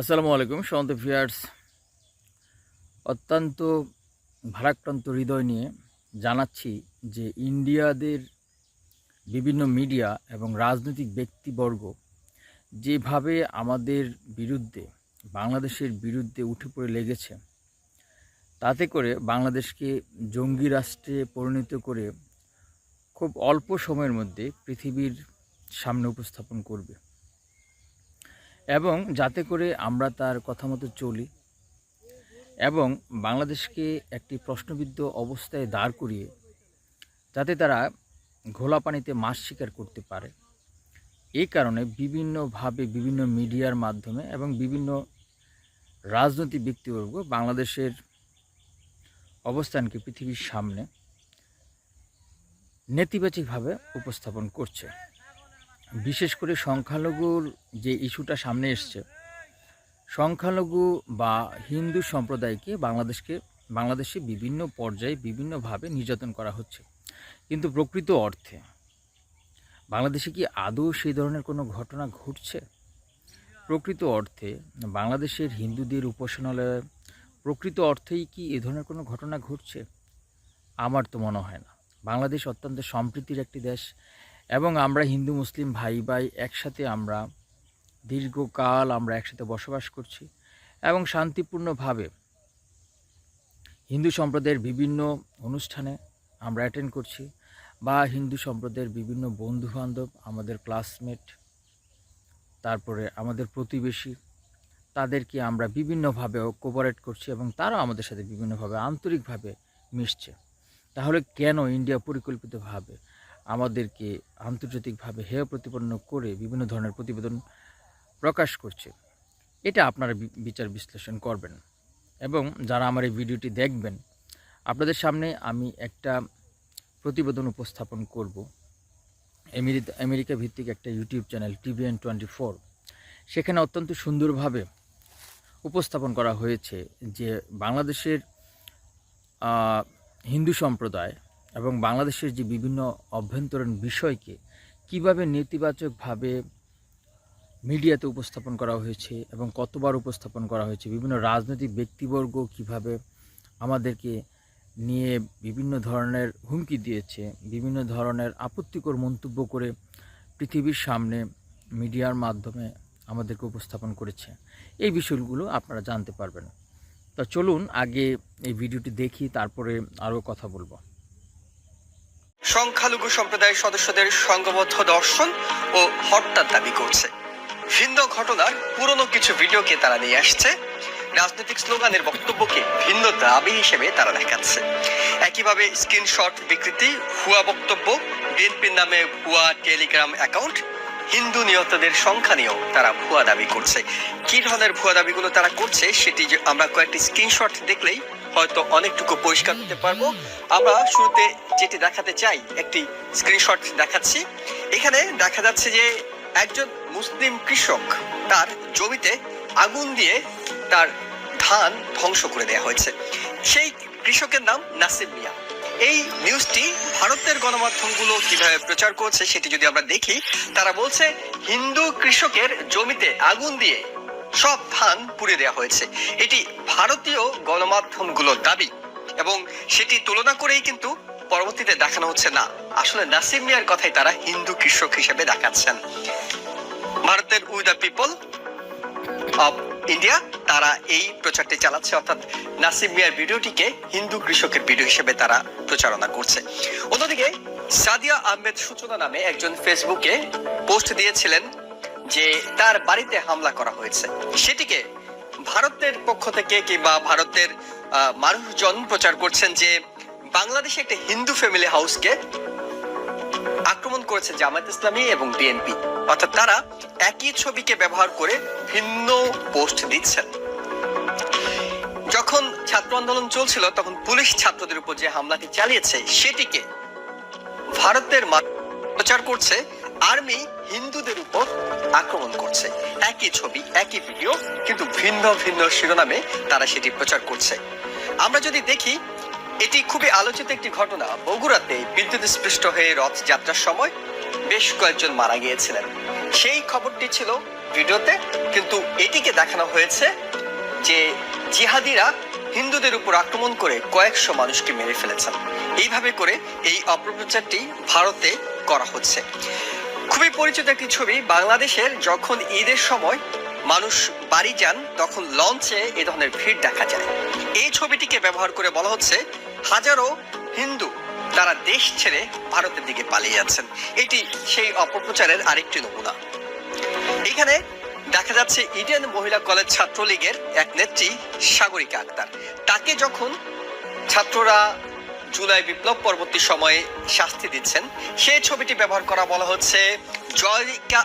আসসালামু আলাইকুম সন্ত ভিয়ার্স অত্যন্ত ভারাক্রান্ত হৃদয় নিয়ে জানাচ্ছি যে ইন্ডিয়াদের বিভিন্ন মিডিয়া এবং রাজনৈতিক ব্যক্তিবর্গ যেভাবে আমাদের বিরুদ্ধে, বাংলাদেশের বিরুদ্ধে উঠে পড়ে লেগেছে, তাতে করে বাংলাদেশকে জঙ্গি রাষ্ট্রে পরিণত করে খুব অল্প সময়ের মধ্যে পৃথিবীর সামনে উপস্থাপন করবে। এবং যাতে করে আমরা তার কথা মতো চলি এবং বাংলাদেশকে একটি প্রশ্নবিদ্ধ অবস্থায় দাঁড় করিয়ে যাতে তারা ঘোলা পানিতে মাছ শিকার করতে পারে। এই কারণে বিভিন্নভাবে বিভিন্ন মিডিয়ার মাধ্যমে এবং বিভিন্ন রাজনৈতিক ব্যক্তিবর্গ বাংলাদেশের অবস্থানকে পৃথিবীর সামনে নেতিবাচকভাবে উপস্থাপন করছে। বিশেষ করে সংখ্যালঘুর যে ইস্যুটা সামনে এসছে, সংখ্যালঘু বা হিন্দু সম্প্রদায়কে বাংলাদেশকে, বাংলাদেশে বিভিন্ন পর্যায়ে বিভিন্নভাবে নির্যাতন করা হচ্ছে। কিন্তু প্রকৃত অর্থে বাংলাদেশে কি আদৌ সেই ধরনের কোনো ঘটনা ঘটছে? প্রকৃত অর্থে বাংলাদেশের হিন্দুদের উপাসনালয়ে প্রকৃত অর্থেই কি এ ধরনের কোনো ঘটনা ঘটছে? আমার তো মনে হয় না। বাংলাদেশ অত্যন্ত সম্প্রীতির একটি দেশ। এবং আমরা হিন্দু, মুসলিম ভাই ভাই একসাথে আমরা দীর্ঘকাল আমরা একসাথে বসবাস করছি এবং শান্তিপূর্ণভাবে হিন্দু সম্প্রদায়ের বিভিন্ন অনুষ্ঠানে আমরা অ্যাটেন্ড করছি বা হিন্দু সম্প্রদায়ের বিভিন্ন বন্ধুবান্ধব, আমাদের ক্লাসমেট তারপরে আমাদের প্রতিবেশী, তাদেরকে আমরা বিভিন্নভাবে কোপারেট করছি এবং তারাও আমাদের সাথে বিভিন্নভাবে আন্তরিকভাবে মিশছে। তাহলে কেন ইন্ডিয়া পরিকল্পিতভাবে আমাদেরকে আন্তর্জাতিকভাবে হেয় প্রতিপন্ন করে বিভিন্ন ধরনের প্রতিবেদন প্রকাশ করছে। এটা আপনারা বিচার বিশ্লেষণ করবেন এবং যারা আমার এই ভিডিওটি দেখবেন, আপনাদের সামনে আমি একটা প্রতিবেদন উপস্থাপন করব। আমেরিকা ভিত্তিক একটা YouTube channel, TVN twenty four. সেখানে অত্যন্ত সুন্দরভাবে উপস্থাপন করা হয়েছে যে বাংলাদেশের হিন্দু সম্প্রদায় এবং বাংলাদেশের যে বিভিন্ন অভ্যন্তরীণ বিষয়কে কীভাবে নেতিবাচকভাবে মিডিয়াতে উপস্থাপন করা হয়েছে এবং কতবার উপস্থাপন করা হয়েছে, বিভিন্ন রাজনৈতিক ব্যক্তিবর্গ কীভাবে আমাদেরকে নিয়ে বিভিন্ন ধরনের হুমকি দিয়েছে, বিভিন্ন ধরনের আপত্তিকর মন্তব্য করে পৃথিবীর সামনে মিডিয়ার মাধ্যমে আমাদেরকে উপস্থাপন করেছে। এই বিষয়গুলো আপনারা জানতে পারবেন। তো চলুন আগে এই ভিডিওটি দেখি, তারপরে আরও কথা বলব। সংখ্যালঘু সম্প্রদায়ের সদস্যদের সংঘবদ্ধ দর্শন ও হত্যার দাবি করছে। ভিন্ন ঘটনার পুরনো কিছু ভিডিওকে তারা নিয়ে আসছে। রাজনৈতিক স্লোগানের বক্তব্যকে ভিন্ন দাবি হিসেবে তারা দেখাচ্ছে। একইভাবে স্ক্রিনশট বিকৃতি ভুয়া বক্তব্য, বিএনপির নামে ভুয়া টেলিগ্রাম অ্যাকাউন্ট, হিন্দু নিহতদের সংখ্যা নিয়েও তারা ভুয়া দাবি করছে। কি ধরনের ভুয়া দাবিগুলো তারা করছে সেটি আমরা কয়েকটি স্ক্রিনশট দেখলেই হয়তো অনেকটুকু পরিষ্কার করতে পারব। আমরা শুরুতে যেটি দেখাতে চাই, একটি স্ক্রিনশট দেখাচ্ছি। এখানে দেখা যাচ্ছে যে একজন মুসলিম কৃষক তার জমিতে আগুন দিয়ে তার ধান ধ্বংস করে দেওয়া হয়েছে। সেই কৃষকের নাম নাসিম মিয়া। এই নিউজটি ভারতের গণমাধ্যমগুলো কীভাবে প্রচার করছে সেটি যদি আমরা দেখি, তারা বলছে, হিন্দু কৃষকের জমিতে আগুন দিয়ে সব ধান পুড়ে দেওয়া হয়েছে। এটি ভারতীয় গণমাধ্যমগুলোর দাবি এবং সেটি তুলনা করেই কিন্তু পরবর্তীতে দেখানো হচ্ছে না। আসলে নাসিম মিয়ার কথাই তারা হিন্দু কৃষক হিসেবে দেখাচ্ছেন। ভারতের we the people of India, তারা এই প্রচারটি চালাচ্ছে। অর্থাৎ নাসিম মিয়ার ভিডিওটিকে হিন্দু কৃষকের ভিডিও হিসেবে তারা প্রচারণা করছে। অন্যদিকে সাদিয়া আহমেদ সূচনা নামে একজন ফেসবুকে পোস্ট দিয়েছিলেন যে তার বাড়িতে হামলা করা হয়েছে। সেটিকে ভারতের পক্ষ থেকে কিংবা ভারতের মানুষজন প্রচার করছেন যে বাংলাদেশে একটা হিন্দু ফ্যামিলি হাউসকে আক্রমণ করেছে জামায়াত ইসলামী এবং বিএনপি অর্থাৎ তারা একই ছবিকে ব্যবহার করে ভিন্ন পোস্ট দিচ্ছেন। যখন ছাত্র আন্দোলন চলছিল, তখন পুলিশ ছাত্রদের উপর যে হামলাটি চালিয়েছে, সেটিকে ভারতের প্রচার করছে আর্মি হিন্দুদের উপর আক্রমণ করছে। একই ছবি, একই ভিডিও কিন্তু ভিন্ন ভিন্ন শিরোনামে তারা সেটি প্রচার করছে। আমরা যদি দেখি, এটি খুবই আলোচিত একটি ঘটনা। বগুড়াতে বিদ্যুৎ স্পৃষ্ট হয়ে রথযাত্রার সময় বেশ কয়েকজন মারা গিয়েছিলেন। সেই খবরটি ছিল ভিডিওতে, কিন্তু এটিকে দেখানো হয়েছে যে জিহাদিরা হিন্দুদের উপর আক্রমণ করে কয়েকশো মানুষকে মেরে ফেলেছেন। এইভাবে করে এই অপপ্রচারটি ভারতে করা হচ্ছে। খুবই পরিচিত একটি ছবি, বাংলাদেশের যখন ঈদের সময় মানুষ বাড়ি যান, তখন লঞ্চে এ ধরনের ভিড় দেখা যায়। এই ছবিটিকে ব্যবহার করে বলা হচ্ছে, হাজারো হিন্দু তারা দেশ ছেড়ে ভারতের দিকে পালিয়ে যাচ্ছেন। এটি সেই অপপ্রচারের আরেকটি নমুনা। এখানে দেখা যাচ্ছে ইডেন মহিলা কলেজ ছাত্রলীগের এক নেত্রী, সাগরিকা আক্তার। তাকে যখন ছাত্ররা জুলাই বিপ্লব পরবর্তী সময়ে শাস্তি দিচ্ছেন। সেই ছবিটি ব্যবহার করা বলা হচ্ছে জয়িকা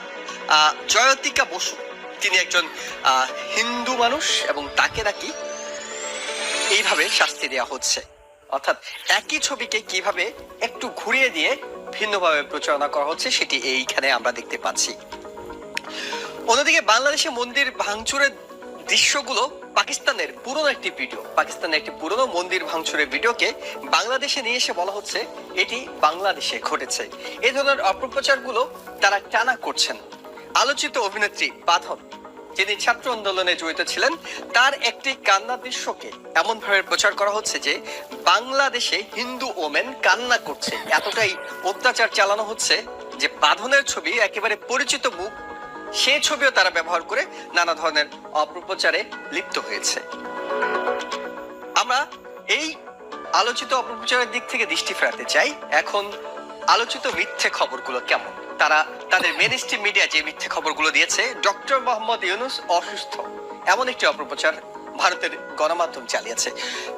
জয়তিকা বসু। তিনি একজন হিন্দু মানুষ এবং তাকে নাকি এইভাবে শাস্তি দেওয়া হচ্ছে। অর্থাৎ একই ছবিকে কীভাবে একটু ঘুরিয়ে দিয়ে ভিন্নভাবে প্রচারণা করা হচ্ছে, সেটি এইখানে আমরা দেখতে পাচ্ছি। অন্যদিকে বাংলাদেশে মন্দির ভাঙচুরের দৃশ্যগুলো পাকিস্তানের পুরনো একটি ভিডিও, পাকিস্তানের একটি পুরনো মন্দির ভাঙচুরের ভিডিওকে বাংলাদেশে নিয়ে এসে বলা হচ্ছে, এটি বাংলাদেশে ঘটেছে। এই ধরনের অপপ্রচারগুলো তারা টানা করছেন। আলোচিত অভিনেত্রী বাঁধন, যিনি ছাত্র আন্দোলনে জড়িত ছিলেন, তার একটি কান্না দৃশ্যকে এমন ভাবে প্রচার করা হচ্ছে যে বাংলাদেশে হিন্দু ওমেন কান্না করছে। এতটাই অত্যাচার চালানো হচ্ছে যে বাঁধনের ছবি একেবারে পরিচিত মুখ সেই ছবিও তারা ব্যবহার করে নানা ধরনের অপপ্রচারে লিপ্ত হয়েছে। আমরা এই আলোচিত অপপ্রচারের দিক থেকে দৃষ্টি ফেরাতে চাই, এখন আলোচিত মিথ্যে খবরগুলো কেমন? তারা তাদের মেন স্ট্রিম মিডিয়া যে মিথ্যে খবরগুলো দিয়েছে, ডক্টর মোহাম্মদ ইউনুস অসুস্থ। এমন একটি অপপ্রচার ভারতের গণমাধ্যম চালিয়েছে।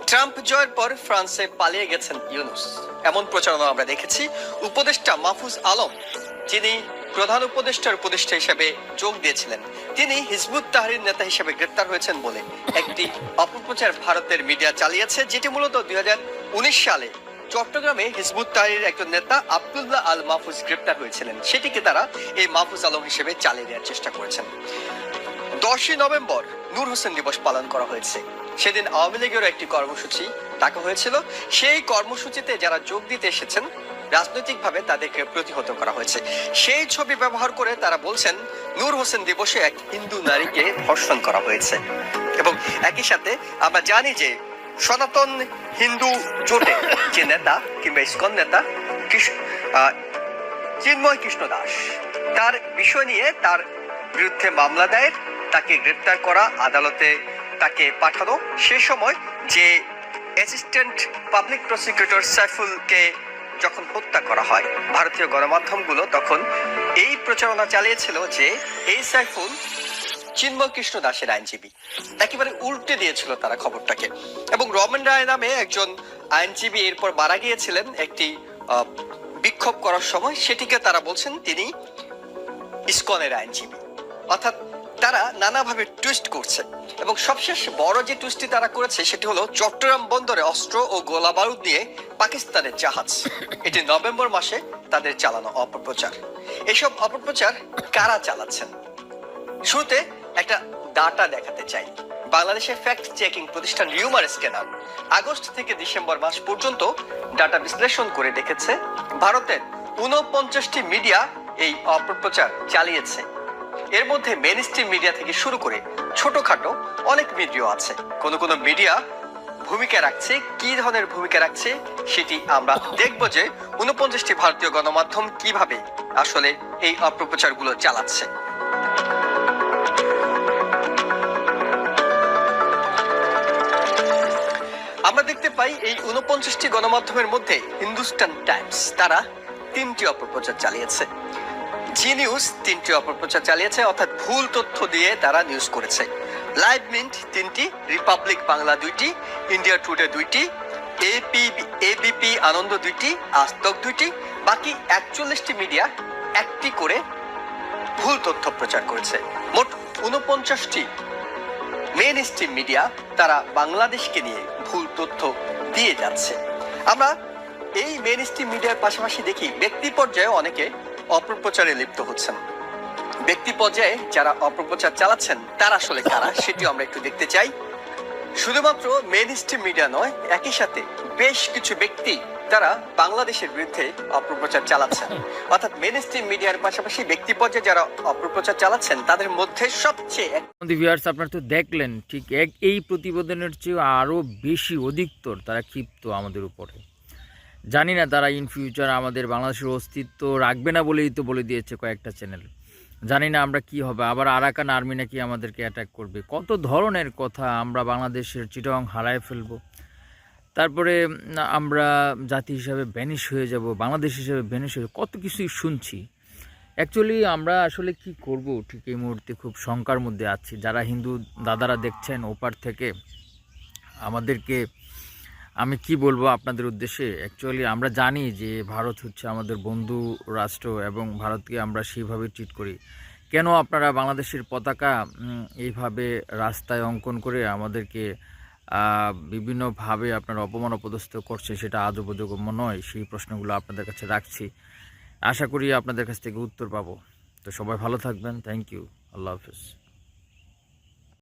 ট্রাম্প জয়ের পর ফ্রান্সে পালিয়ে গেছেন ইউনুস। এমন প্রচারণা আমরা দেখেছি। উপদেষ্টা মাহফুজ আলম, যিনি প্রধান উপদেষ্টার উপদেষ্টা হিসেবে যোগ দিয়েছিলেন। তিনি হিজবুত তাহরির নেতা হিসেবে গ্রেপ্তার হয়েছেন বলে একটি অপপ্রচার ভারতের মিডিয়া চালিয়েছে, যেটি মূলত দুই সালে চট্টগ্রামে হিজবুত তাহরির একজন নেতা আব্দুল্লাহ আল মাহফুজ গ্রেপ্তার হয়েছিলেন। সেটিকে তারা এই মাহফুজ আলম হিসেবে চালিয়ে দেওয়ার চেষ্টা করেছেন। দশই নভেম্বর নূর হোসেন দিবস পালন করা হয়েছে। সেদিন আওয়ামী লীগেরও একটি কর্মসূচি ডাকা হয়েছিল। সেই কর্মসূচিতে যারা যোগ দিতে এসেছেন রাজনৈতিকভাবে তাদেরকে প্রতিহত করা হয়েছে। সেই ছবি ব্যবহার করে তারা বলছেন, নূর হোসেন দিবসে এক হিন্দু নারীকে ধর্ষণ করা হয়েছে। এবং একই সাথে আমরা জানি যে সনাতন হিন্দু জোটে যে নেতা কিংবা ইস্কন নেতা চিন্ময় কৃষ্ণ দাস, তার বিষয় নিয়ে তার বিরুদ্ধে মামলা দায়ের তাকে গ্রেপ্তার করা, আদালতে তাকে পাঠানো। সে সময় যে অ্যাসিস্ট্যান্ট পাবলিক প্রসিকিউটর সাইফুলকে যখন হত্যা করা হয়, ভারতীয় গণমাধ্যমগুলো তখন এই প্রচারণা চালিয়েছিল যে এই সাইফুল চিন্ময় কৃষ্ণ দাসের আইনজীবী। একেবারে উল্টে দিয়েছিল তারা খবরটাকে। এবং রমেন রায় নামে একজন আইনজীবী এরপর মারা গিয়েছিলেন একটি বিক্ষোভ করার সময়। সেটিকে তারা বলছেন তিনি ইসকনের আইনজীবী। অর্থাৎ তারা নানাভাবে টুইস্ট করছে। এবং সবশেষ বড় যে টুইস্টটি তারা করেছে, সেটি হলো চট্টগ্রাম বন্দরে অস্ত্র ও গোলা বারুদ নিয়ে পাকিস্তানের জাহাজ। এটি নভেম্বর মাসে তাদের চালানো অপপ্রচার। এসব অপপ্রচার কারা চালাচ্ছেন? শুরুতে একটা ডাটা দেখাতে চাই। বাংলাদেশের ফ্যাক্ট চেকিং প্রতিষ্ঠান রিউমার স্ক্যানার আগস্ট থেকে ডিসেম্বর মাস পর্যন্ত ডাটা বিশ্লেষণ করে দেখেছে, ভারতের উনপঞ্চাশটি মিডিয়া এই অপপ্রচার চালিয়েছে। এর মধ্যে মেন স্ট্রিম মিডিয়া থেকে শুরু করে ছোটখাটো অনেক মিডিয়া আছে। কোন কোন মিডিয়া ভূমিকা রাখছে, কি ধরনের ভূমিকা রাখছে, সেটি আমরা দেখব যে উনপঞ্চাশটি ভারতীয় গণমাধ্যম কীভাবে আসলে এই অপপ্রচারগুলো চালাচ্ছে। আমরা দেখতে পাই এই উনপঞ্চাশটি গণমাধ্যমের মধ্যে হিন্দুস্তান টাইমস তারা তিনটি অপপ্রচার চালিয়েছে। জি নিউজ তিনটি অপপ্রচার চালিয়েছে, অর্থাৎ ভুল তথ্য দিয়ে তারা নিউজ করেছে। লাইভ মিন্ট তিনটি, রিপাবলিক বাংলা দুইটি, ইন্ডিয়া টুডে দুইটি এপি এবিপি আনন্দ দুইটি, আস্তক দুইটি, বাকি একচল্লিশটি মিডিয়া একটি করে ভুল তথ্য প্রচার করেছে। মোট উনপঞ্চাশটি মেন স্ট্রিম মিডিয়া তারা বাংলাদেশকে নিয়ে ভুল তথ্য দিয়ে যাচ্ছে। আমরা এই মেন স্ট্রিম মিডিয়ার পাশাপাশি দেখি, ব্যক্তি পর্যায়ে অনেকে অপপ্রচারে লিপ্ত হচ্ছেন। ব্যক্তি পর্যায়ে যারা অপপ্রচার চালাচ্ছেন, তারা আসলে কারা সেটিও আমরা একটু দেখতে চাই। শুধুমাত্র মেন স্ট্রিম মিডিয়া নয়, একই সাথে বেশ কিছু ব্যক্তি যারা বাংলাদেশের বিরুদ্ধে অপপ্রচার চালাচ্ছেন। অর্থাৎ মেন স্ট্রিম মিডিয়ার পাশাপাশি ব্যক্তি পর্যায়ে যারা অপপ্রচার চালাচ্ছেন, তাদের মধ্যে সবচেয়ে ভিউয়ার্স আপনারা তো দেখলেন, ঠিক এক এই প্রতিবেদনের চেয়ে আরও বেশি অধিকতর তারা ক্ষিপ্ত আমাদের উপরে। জানি না তারা ইন ফিউচার আমাদের বাংলাদেশের অস্তিত্ব রাখবে না বলেই তো বলে দিয়েছে কয়েকটা চ্যানেল জানি না আমরা কি হবে, আবার আরাকান আর্মি নাকি আমাদেরকে অ্যাটাক করবে। কত ধরনের কথা আমরা বাংলাদেশের চিটং হারায় ফেলব। তারপরে আমরা জাতি হিসাবে ব্যানিশ হয়ে যাব, বাংলাদেশ হিসাবে ব্যানিশ হয়ে কত কিছুই শুনছি। অ্যাকচুয়ালি আমরা আসলে কি করব? ঠিক এই মুহূর্তে খুব শঙ্কার মধ্যে আছি। যারা হিন্দু দাদারা দেখছেন, ওপার থেকে আমাদেরকে আমি কি বলব আপনাদের উদ্দেশ্যে? অ্যাকচুয়ালি আমরা জানি যে ভারত হচ্ছে আমাদের বন্ধু রাষ্ট্র এবং ভারতকে আমরা সেইভাবে ট্রিট করি। কেন আপনারা বাংলাদেশের পতাকা এইভাবে রাস্তায় অঙ্কন করে আমাদেরকে বিভিন্নভাবে আপনারা অপমান অপদস্থ করছে সেটা আজও বোধগম্য নয়, সেই প্রশ্নগুলো আপনাদের কাছে রাখছি। আশা করি আপনাদের কাছ থেকে উত্তর পাবো। তো সবাই ভালো থাকবেন। থ্যাংক ইউ আল্লাহ হাফিজ।